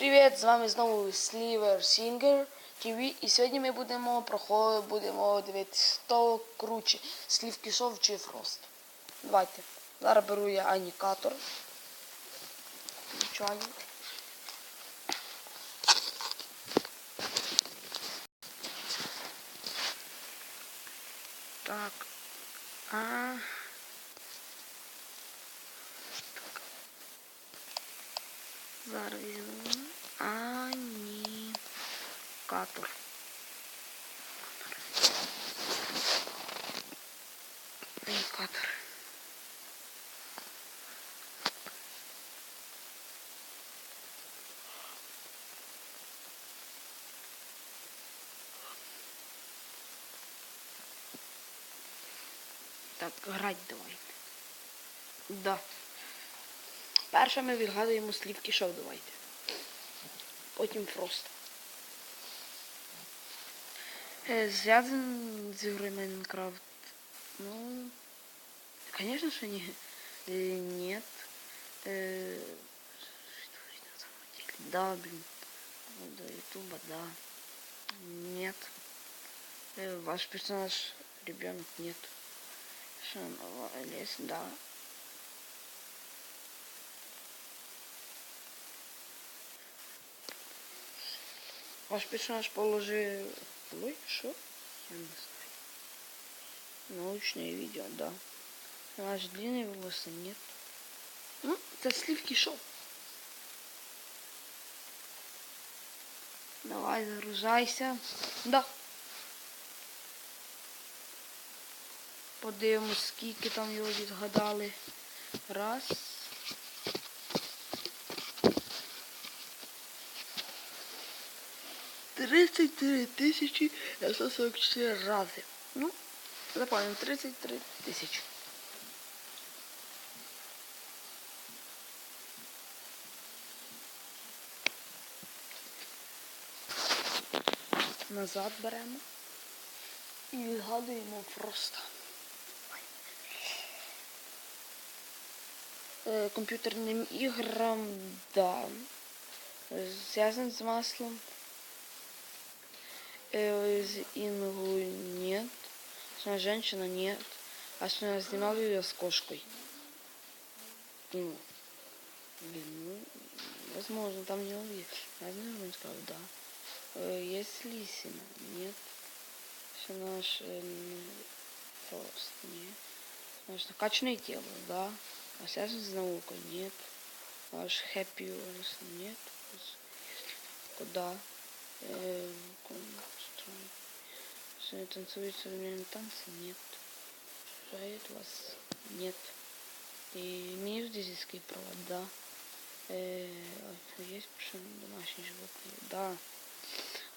привіт! З вами знову Sliver Singer TV. І сьогодні ми будемо проходити, будемо дивитися, хто круче, Слівки Шов чи Фрост. Давайте. Зараз беру я анікатор. Включаю. Так. А. Зараз візьму анікатор. Анікатор. Так, грать давайте. Да. Перше ми відгадуємо слівки шоу давайте. Потім Фрост. Е, Зв'язан з ігрою Майнкрафт. Ну, конечно же не. Э, нет. Э, что это на самом деле? Да, блин. До Ютуба, да. Нет. Э, ваш персонаж ребенок нет. Шан лес, да. Ваш персонаж положил... Ой, что? Я не знаю. Научное видео, да. Персонаж длинные волосы нет. Ну, это сливки шоу. Давай, загружайся. Да. Подивимось, скільки там його відгадали. Раз. Тридцять три тисячі 144 рази. Ну, запам'ятаємо, 33 тисячі. Назад беремо і відгадуємо просто. Е, комп'ютерним іграм, да. Зв'язан з маслом. Э, из Ингу нет. Сама женщина нет. А что я снимал ее с кошкой. Ну, блин, ну, возможно, там не увидел. Знаю, он сказал, да. Э, есть Лисина? Нет. Все наш э, Фрост? Нет. Наш накачанное тело, да. А связан с наукой? Нет. Ваш Happy Wheels? Нет. Куда? Э, Что танцует современные танцы? Нет. Жает вас? Нет. И имеешь дизельские провода? Э, есть почему домашние животные? Да.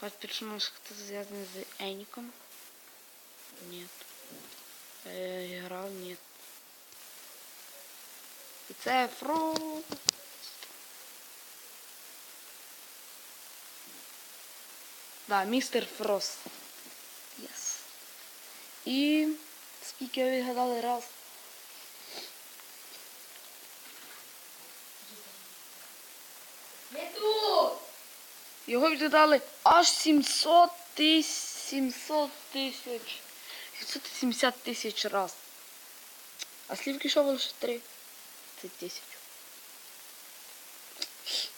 Ваш персонаж кто связан с Эником? Нет. Э, играл? Нет. І це. Да, містер Фрост. І скільки ви відгадали раз? Його відгадали аж 700 тисяч. 700 тисяч. 770 тисяч раз. А слівки що лише 30 тисяч.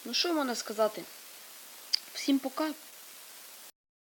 Ну що можна сказати? Всім пока.